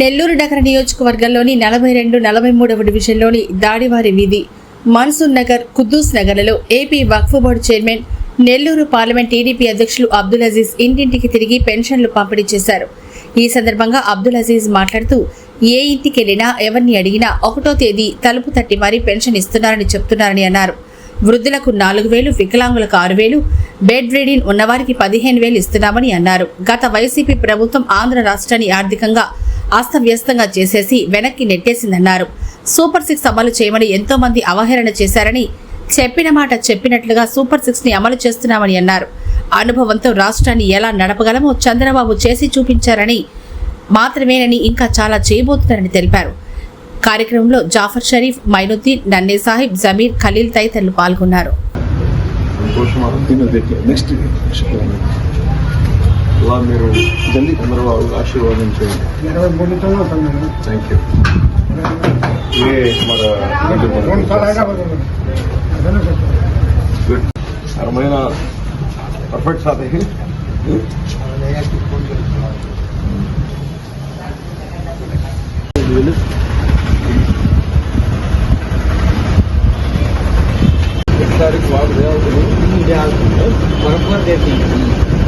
నెల్లూరు నగర నియోజకవర్గంలోని నలభై రెండు నలభై మూడవ డివిజన్లోని దాడివారి వీధి మన్సూర్ నగర్ కుద్దూస్ నగర్లలో ఏపీ వక్ఫ్ board chairman Nellore parliament TDP అధ్యక్షులు అబ్దుల్ అజీజ్ ఇంటింటికి తిరిగి పెన్షన్లు పంపిణీ చేశారు. ఈ సందర్భంగా అబ్దుల్ అజీజ్ మాట్లాడుతూ ఏ ఇంటికి వెళ్ళినా ఎవరిని అడిగినా ఒకటో తేదీ తలుపు తట్టి మరీ పెన్షన్ ఇస్తున్నారని చెప్తున్నారని అన్నారు. వృద్ధులకు నాలుగు వేలు వికలాంగులకు ఆరు వేలు బెడ్ రీడింగ్ ఉన్నవారికి పదిహేను వేలు ఇస్తున్నామని అన్నారు. గత వైసీపీ ప్రభుత్వం ఆంధ్ర రాష్ట్రాన్ని ఆర్థికంగా అస్తవ్యస్తంగా చేసేసి వెనక్కి నెట్టేసిందన్నారు. సూపర్ సిక్స్ అమలు చేయమని ఎంతో మంది అవహేళన చేశారని చెప్పిన మాట చెప్పినట్లుగా సూపర్ సిక్స్ని అమలు చేస్తున్నామని అన్నారు. అనుభవంతో రాష్ట్రాన్ని ఎలా నడపగలమో చంద్రబాబు చేసి చూపించారని మాత్రమేనని ఇంకా చాలా చేయబోతున్నారని తెలిపారు. కార్యక్రమంలో జాఫర్ షరీఫ్ మైనుద్దీన్ నన్నే సాహిబ్ జమీర్ ఖలీల్ తదితరులు పాల్గొన్నారు. అలా మీరు జల్దీ చంద్రబాబు ఆశీర్వాదం చేయండి ఇరవై మూడుతో ఉంటుంది మేడం. థ్యాంక్ యూ ఏ మన రెండు సార్లు హైదరాబాద్ ఉన్నాం. అదనే చెప్పాను. గుడ్ అరమైన పర్ఫెక్ట్ సార్ एक तारीख बाद गया बराबर देती हैं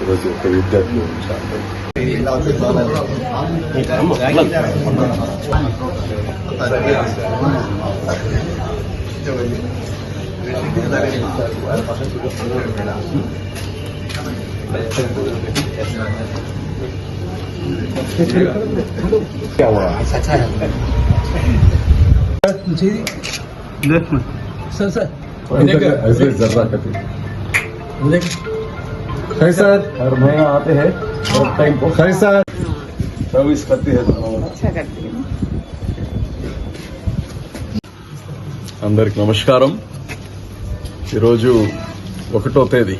ఈరోజు ఒక విద్యార్థులు سلسل عزيز جزاك الله है सर सर ऐसे जर्रा करते है सर हर महीना आते हैं और टाइम को है सर सर्विस करती है అందరికి నమస్కారం ఈరోజు ఒకటో తేదీ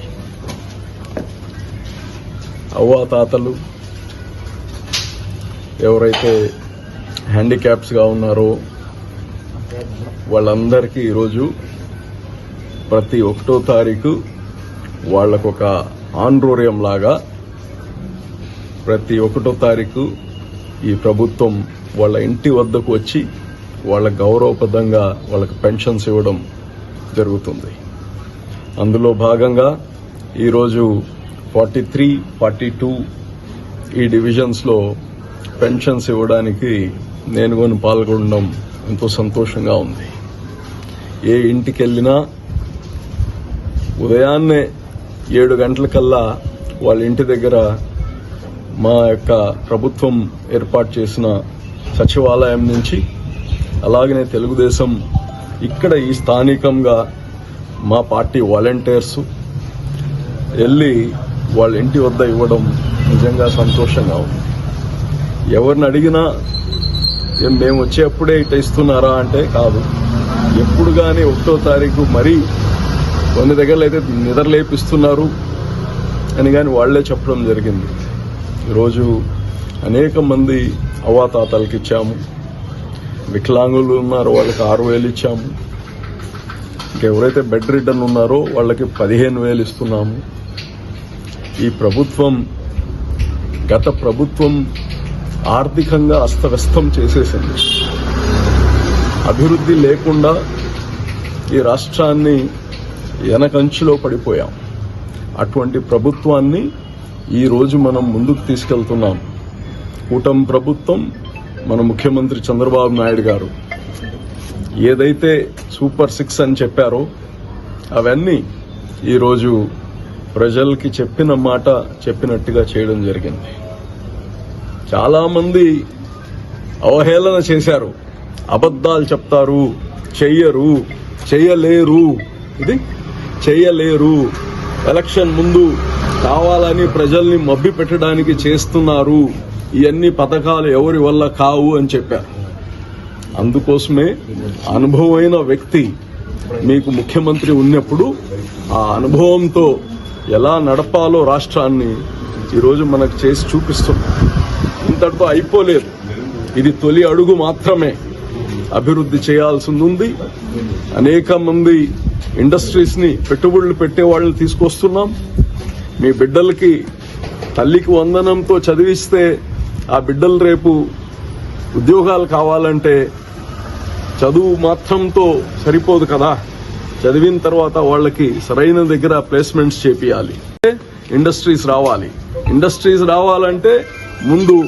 అవ్వాతాతలు ఎవరైతే హ్యాండిక్యాప్స్గా ఉన్నారో వాళ్ళందరికీ ఈరోజు ప్రతి ఒకటో తారీఖు వాళ్ళకొక ఆండ్రోరియం లాగా ప్రతి ఒకటో తారీఖు ఈ ప్రభుత్వం వాళ్ళ ఇంటి వద్దకు వచ్చి వాళ్ళ గౌరవప్రదంగా వాళ్ళకి పెన్షన్స్ ఇవ్వడం జరుగుతుంది. అందులో భాగంగా ఈరోజు ఫార్టీ త్రీ ఫార్టీ టూ ఈ డివిజన్స్లో పెన్షన్స్ ఇవ్వడానికి నేను కొని పాల్గొనడం ఎంతో సంతోషంగా ఉంది. ఏ ఇంటికి వెళ్ళినా ఉదయాన్నే ఏడు గంటలకల్లా వాళ్ళ ఇంటి దగ్గర మా యొక్క ప్రభుత్వం ఏర్పాటు చేసిన సచివాలయం నుంచి అలాగనే తెలుగుదేశం ఇక్కడ ఈ స్థానికంగా మా పార్టీ వాలంటీర్స్ వెళ్ళి వాళ్ళ ఇంటి వద్ద ఇవ్వడం నిజంగా సంతోషంగా ఉంది. ఎవరిని అడిగినా మేము వచ్చేప్పుడే ఇట్ట ఇస్తున్నారా? అంటే కాదు. ఎప్పుడు కానీ ఒకటో తారీఖు మరీ కొన్ని దగ్గరలో అయితే నిద్రలేపిస్తున్నారు అని కానీ వాళ్ళే చెప్పడం జరిగింది. ఈరోజు అనేక మంది అవాతాతలకి ఇచ్చాము. వికలాంగులు ఉన్నారో వాళ్ళకి ఆరు వేలు ఇచ్చాము. ఇంకెవరైతే బెడ్ రిటర్న్ ఉన్నారో వాళ్ళకి పదిహేను వేలు ఇస్తున్నాము. ఈ ప్రభుత్వం గత ప్రభుత్వం ఆర్థికంగా అస్తవ్యస్తం చేసేసింది. అభివృద్ధి లేకుండా ఈ రాష్ట్రాన్ని వెనకంచులో పడిపోయాం. అటువంటి ప్రభుత్వాన్ని ఈరోజు మనం ముందుకు తీసుకెళ్తున్నాం. కూటమి ప్రభుత్వం మన ముఖ్యమంత్రి చంద్రబాబు నాయుడు గారు ఏదైతే సూపర్ సిక్స్ అని చెప్పారో అవన్నీ ఈరోజు ప్రజలకి చెప్పిన మాట చెప్పినట్టుగా చేయడం జరిగింది. చాలామంది అవహేళన చేశారు. అబద్ధాలు చెప్తారు చెయ్యరు చెయ్యలేరు. ఇది చేయలేరు. ఎలక్షన్ ముందు కావాలని ప్రజల్ని మబ్బి పెట్టడానికి చేస్తున్నారు. ఇవన్నీ పథకాలు ఎవరి వల్ల కావు అని చెప్పారు అందుకోసమే అనుభవమైన వ్యక్తి మీకు ముఖ్యమంత్రి ఉన్నప్పుడు ఆ అనుభవంతో ఎలా నడపాలో రాష్ట్రాన్ని ఈరోజు మనకు చేసి చూపిస్తున్నాం. ఇంతటితో అయిపోలేదు. ఇది తొలి అడుగు మాత్రమే. అభివృద్ధి చేయాల్సింది ఉంది అనేక మంది ఇండస్ట్రీస్ని పెట్టుబడులు పెట్టే వాళ్ళని తీసుకొస్తున్నాం. మీ బిడ్డలకి తల్లికి వందనంతో చదివిస్తే ఆ బిడ్డలు రేపు ఉద్యోగాలు కావాలంటే చదువు మాత్రంతో సరిపోదు కదా. చదివిన తర్వాత వాళ్ళకి సరైన దగ్గర ప్లేస్మెంట్స్ చేపియాలి. ఇండస్ట్రీస్ రావాలి. ఇండస్ట్రీస్ రావాలంటే ముందు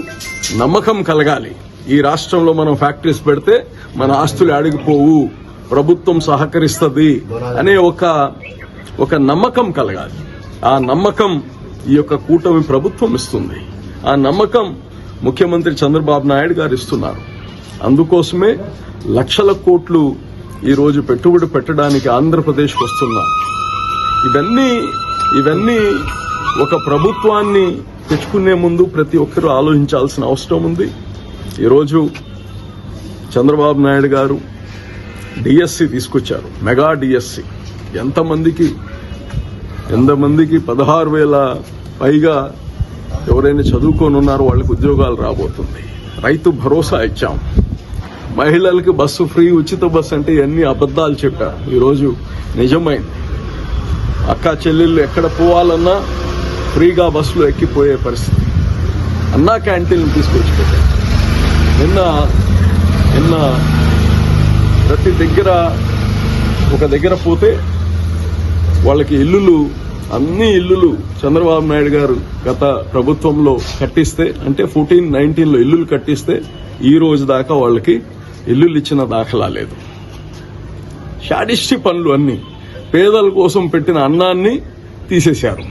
నమ్మకం కలగాలి. ఈ రాష్ట్రంలో మనం ఫ్యాక్టరీస్ పెడితే మన ఆస్తులు అడిగిపోవు ప్రభుత్వం సహకరిస్తుంది అనే ఒక ఒక నమ్మకం కలగాలి. ఆ నమ్మకం ఈ యొక్క కూటమి ప్రభుత్వం ఇస్తుంది. ఆ నమ్మకం ముఖ్యమంత్రి చంద్రబాబు నాయుడు గారు ఇస్తున్నారు. అందుకోసమే లక్షల కోట్లు ఈరోజు పెట్టుబడి పెట్టడానికి ఆంధ్రప్రదేశ్కి వస్తున్నారు. ఇవన్నీ ఇవన్నీ ఒక ప్రభుత్వాన్ని తెచ్చుకునే ముందు ప్రతి ఒక్కరూ ఆలోచించాల్సిన అవసరం ఉంది. ఈరోజు చంద్రబాబు నాయుడు గారు డిఎస్సి తీసుకొచ్చారు. Mega DSC. ఎంతమందికి? ఎంతమందికి? పదహారు వేల పైగా ఎవరైనా చదువుకొని ఉన్నారో వాళ్ళకి ఉద్యోగాలు రాబోతుంది. రైతు భరోసా ఇచ్చాం. మహిళలకు బస్సు ఫ్రీ ఉచిత బస్సు అంటే ఇవన్నీ అబద్ధాలు చెప్పారు ఈరోజు నిజమైంది. అక్క చెల్లెళ్ళు ఎక్కడ పోవాలన్నా ఫ్రీగా బస్సులో ఎక్కిపోయే పరిస్థితి. అన్నా క్యాంటీన్ తీసుకొచ్చి పెట్టారు నిన్న నిన్న ప్రతి దగ్గర ఒక దగ్గర పోతే వాళ్ళకి ఇల్లులు అన్ని ఇల్లులు చంద్రబాబు నాయుడు గారు గత ప్రభుత్వంలో కట్టిస్తే అంటే ఫోర్టీన్ నైన్టీన్లో ఇల్లులు కట్టిస్తే ఈ రోజు దాకా వాళ్ళకి ఇల్లులు ఇచ్చిన దాఖలా లేదు. షాడిస్టి పనులు అన్ని పేదల కోసం పెట్టిన అన్నాన్ని తీసేశారు.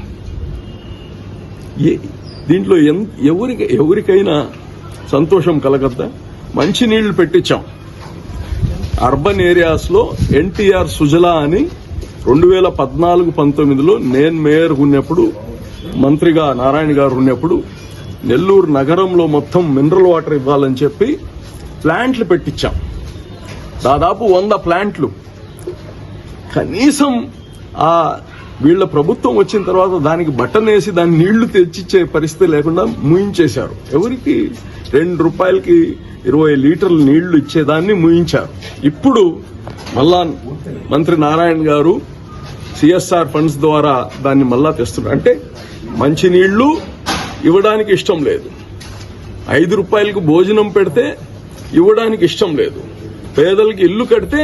దీంట్లో ఎవరికి ఎవరికైనా సంతోషం కలగద్దా? మంచి నీళ్ళు పెట్టించాం. అర్బన్ ఏరియాస్లో ఎన్టీఆర్ సుజలా అని రెండు వేల పద్నాలుగు పంతొమ్మిదిలో నేను మేయర్ ఉన్నప్పుడు మంత్రిగా నారాయణ గారు ఉన్నప్పుడు నెల్లూరు నగరంలో మొత్తం మినరల్ వాటర్ ఇవ్వాలని చెప్పి ప్లాంట్లు పెట్టించాం. దాదాపు వంద ప్లాంట్లు. కనీసం ఆ వీళ్ళ ప్రభుత్వం వచ్చిన తర్వాత దానికి బట్టన్ వేసి దాన్ని నీళ్ళు తెచ్చిచ్చే పరిస్థితి లేకుండా ముయించేశారు. ఎవరికి? రెండు రూపాయలకి ఇరవై లీటర్ల నీళ్ళు ఇచ్చేదాన్ని ముయించారు. ఇప్పుడు మళ్ళా మంత్రి నారాయణ గారు సిఎస్ఆర్ ఫండ్స్ ద్వారా దాన్ని మళ్ళా తెస్తున్నారు. అంటే మంచి నీళ్ళు ఇవ్వడానికి ఇష్టం లేదు. ఐదు రూపాయలకు భోజనం పెడితే ఇవ్వడానికి ఇష్టం లేదు. పేదలకు ఇల్లు కడితే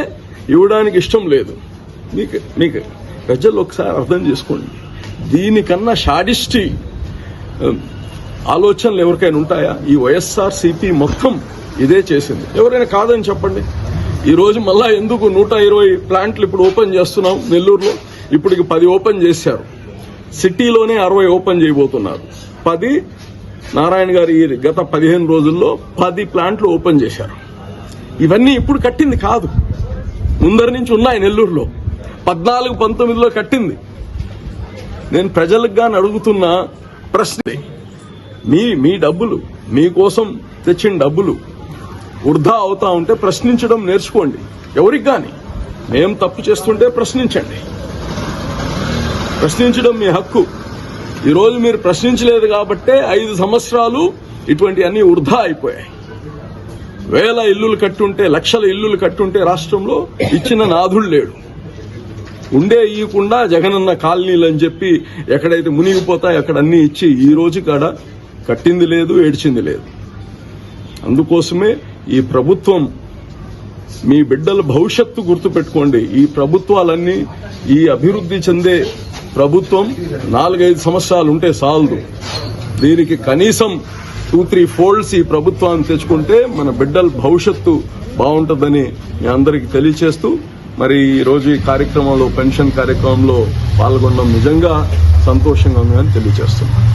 ఇవ్వడానికి ఇష్టం లేదు. మీకు మీకు ప్రజలు ఒకసారి అర్థం చేసుకోండి. దీనికన్నా షాడిస్టి ఆలోచనలు ఎవరికైనా ఉంటాయా? ఈ వైఎస్ఆర్ సిపి మొత్తం ఇదే చేసింది. ఎవరైనా కాదని చెప్పండి. ఈరోజు మళ్ళా ఎందుకు నూట ఇరవై ప్లాంట్లు ఇప్పుడు ఓపెన్ చేస్తున్నాం నెల్లూరులో? ఇప్పటికి పది ఓపెన్ చేశారు. సిటీలోనే అరవై ఓపెన్ చేయబోతున్నారు. పది నారాయణ గారు ఈ గత పదిహేను రోజుల్లో పది ప్లాంట్లు ఓపెన్ చేశారు. ఇవన్నీ ఇప్పుడు కట్టింది కాదు. ముందరి నుంచి ఉన్నాయి నెల్లూరులో. పద్నాలుగు పంతొమ్మిదిలో కట్టింది. నేను ప్రజలకు కానీ అడుగుతున్న ప్రశ్న మీ మీ డబ్బులు మీకోసం తెచ్చిన డబ్బులు వృధా అవుతా ఉంటే ప్రశ్నించడం నేర్చుకోండి. ఎవరికి కానీ మేం తప్పు చేస్తుంటే ప్రశ్నించండి. ప్రశ్నించడం మీ హక్కు. ఈరోజు మీరు ప్రశ్నించలేదు కాబట్టే ఐదు సంవత్సరాలు ఇటువంటి అన్ని వృధా అయిపోయాయి. వేల ఇల్లులు కట్టుంటే లక్షల ఇల్లులు కట్టుంటే రాష్ట్రంలో ఇచ్చిన నాథుడు లేడు. ఉండే ఇవ్వకుండా జగనన్న కాలనీలు అని చెప్పి ఎక్కడైతే మునిగిపోతాయి అక్కడ అన్ని ఇచ్చి ఈ రోజు కాడ కట్టింది లేదు ఏడ్చింది లేదు. అందుకోసమే ఈ ప్రభుత్వం మీ బిడ్డల భవిష్యత్తు గుర్తుపెట్టుకోండి ఈ ప్రభుత్వాలన్నీ ఈ అభివృద్ధి చెందే ప్రభుత్వం నాలుగైదు సంవత్సరాలు ఉంటే చాలదు. దీనికి కనీసం టూ త్రీ ఫోల్డ్స్ ఈ ప్రభుత్వాన్ని తెచ్చుకుంటే మన బిడ్డల భవిష్యత్తు బాగుంటుందని మీ అందరికీ తెలియచేస్తూ మరి ఈరోజు ఈ కార్యక్రమంలో పెన్షన్ కార్యక్రమంలో పాల్గొనడం నిజంగా సంతోషంగా ఉందని తెలియజేస్తున్నాను.